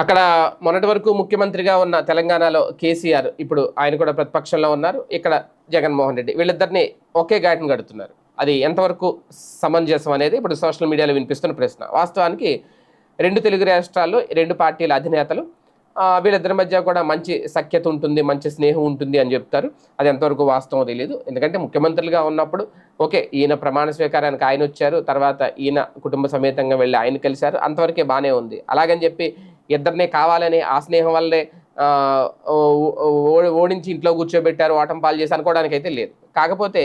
అక్కడ మొన్నటి వరకు ముఖ్యమంత్రిగా ఉన్న తెలంగాణలో కేసీఆర్ ఇప్పుడు ఆయన కూడా ప్రతిపక్షంలో ఉన్నారు. ఇక్కడ జగన్మోహన్ రెడ్డి వీళ్ళిద్దరిని ఒకే గాయటం కడుతున్నారు. అది ఎంతవరకు సమంజసం అనేది ఇప్పుడు సోషల్ మీడియాలో వినిపిస్తున్న ప్రశ్న. వాస్తవానికి రెండు తెలుగు రాష్ట్రాల్లో రెండు పార్టీల అధినేతలు వీళ్ళిద్దరి మధ్య కూడా మంచి సఖ్యత ఉంటుంది మంచి స్నేహం ఉంటుంది అని చెప్తారు. అది ఎంతవరకు వాస్తవం తెలియదు ఎందుకంటే ముఖ్యమంత్రులుగా ఉన్నప్పుడు ఓకే ఈయన ప్రమాణ స్వీకారానికి ఆయన వచ్చారు తర్వాత ఈయన కుటుంబ సమేతంగా వెళ్ళి ఆయన కలిశారు అంతవరకే బాగానే ఉంది. అలాగని చెప్పి ఇద్దరినే కావాలని ఆ స్నేహం వల్లే ఓ- ఓ- ఓడించి ఇంట్లో కూర్చోబెట్టారు ఓటం పాలు చేసి అనుకోవడానికి అయితే లేదు. కాకపోతే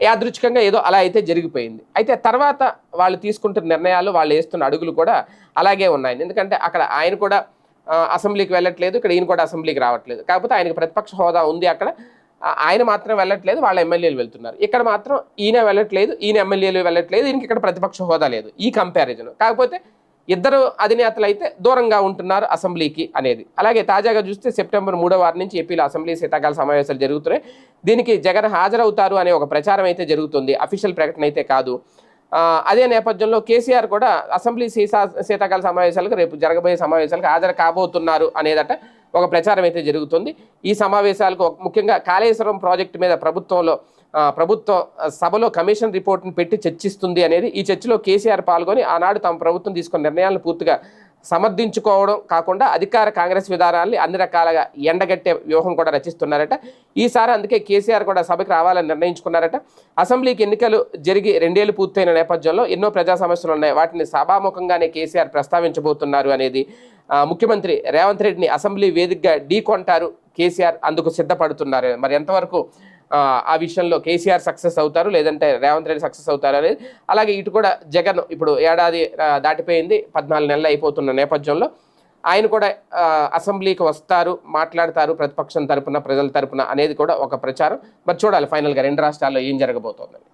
యాదృచ్ఛికంగా ఏదో అలా అయితే జరిగిపోయింది. అయితే తర్వాత వాళ్ళు తీసుకుంటున్న నిర్ణయాలు వాళ్ళు వేస్తున్న అడుగులు కూడా అలాగే ఉన్నాయి. ఎందుకంటే అక్కడ ఆయన కూడా అసెంబ్లీకి వెళ్ళట్లేదు ఇక్కడ ఈయన కూడా అసెంబ్లీకి రావట్లేదు. కాకపోతే ఆయనకి ప్రతిపక్ష హోదా ఉంది అక్కడ. ఆయన మాత్రం వెళ్ళట్లేదు వాళ్ళ ఎమ్మెల్యేలు వెళ్తున్నారు. ఇక్కడ మాత్రం ఈయన వెళ్ళట్లేదు ఈయన ఎమ్మెల్యేలు వెళ్ళట్లేదు ఈయనకి ఇక్కడ ప్రతిపక్ష హోదా లేదు. ఈ కంపారిజన్ కాకపోతే ఇద్దరు అధినేతలు అయితే దూరంగా ఉంటున్నారు అసెంబ్లీకి అనేది. అలాగే తాజాగా చూస్తే సెప్టెంబర్ మూడో వారం నుంచి ఏపీలో అసెంబ్లీ శీతాకాల సమావేశాలు జరుగుతున్నాయి. దీనికి జగన్ హాజరవుతారు అనే ఒక ప్రచారం అయితే జరుగుతుంది. అఫీషియల్ ప్రకటన అయితే కాదు. అదే నేపథ్యంలో కేసీఆర్ కూడా అసెంబ్లీ సీసా శీతాకాల సమావేశాలకు రేపు జరగబోయే సమావేశాలకు హాజరు కాబోతున్నారు అనేదట ఒక ప్రచారం అయితే జరుగుతుంది. ఈ సమావేశాలకు ముఖ్యంగా కాళేశ్వరం ప్రాజెక్టు మీద ప్రభుత్వంలో ప్రభుత్వ సభలో కమిషన్ రిపోర్ట్ని పెట్టి చర్చిస్తుంది అనేది ఈ చర్చలో కేసీఆర్ పాల్గొని ఆనాడు తమ ప్రభుత్వం తీసుకున్న నిర్ణయాలను పూర్తిగా సమర్థించుకోవడం కాకుండా అధికార కాంగ్రెస్ విధానాల్ని అన్ని రకాలుగా ఎండగట్టే వ్యూహం కూడా రచిస్తున్నారట. ఈసారి అందుకే కేసీఆర్ కూడా సభకి రావాలని నిర్ణయించుకున్నారట. అసెంబ్లీకి ఎన్నికలు జరిగి రెండేళ్ళు పూర్తయిన నేపథ్యంలో ఎన్నో ప్రజా సమస్యలు ఉన్నాయి. వాటిని సభాముఖంగానే కేసీఆర్ ప్రస్తావించబోతున్నారు అనేది ముఖ్యమంత్రి రేవంత్ రెడ్డిని అసెంబ్లీ వేదికగా ఢీకొంటారు కేసీఆర్. అందుకు సిద్ధపడుతున్నారు. మరి ఎంతవరకు ఆ, విషయంలో కేసీఆర్ సక్సెస్ అవుతారు లేదంటే రేవంత్ రెడ్డి సక్సెస్ అవుతారు అనేది. అలాగే ఇటు కూడా జగన్ ఇప్పుడు ఏడాది దాటిపోయింది పద్నాలుగు నెలలు అయిపోతున్న నేపథ్యంలో. ఆయన కూడా అసెంబ్లీకి వస్తారు మాట్లాడతారు ప్రతిపక్షం తరపున ప్రజల తరపున అనేది కూడా ఒక ప్రచారం. మరి చూడాలి ఫైనల్గా రెండు రాష్ట్రాల్లో ఏం జరగబోతోందని.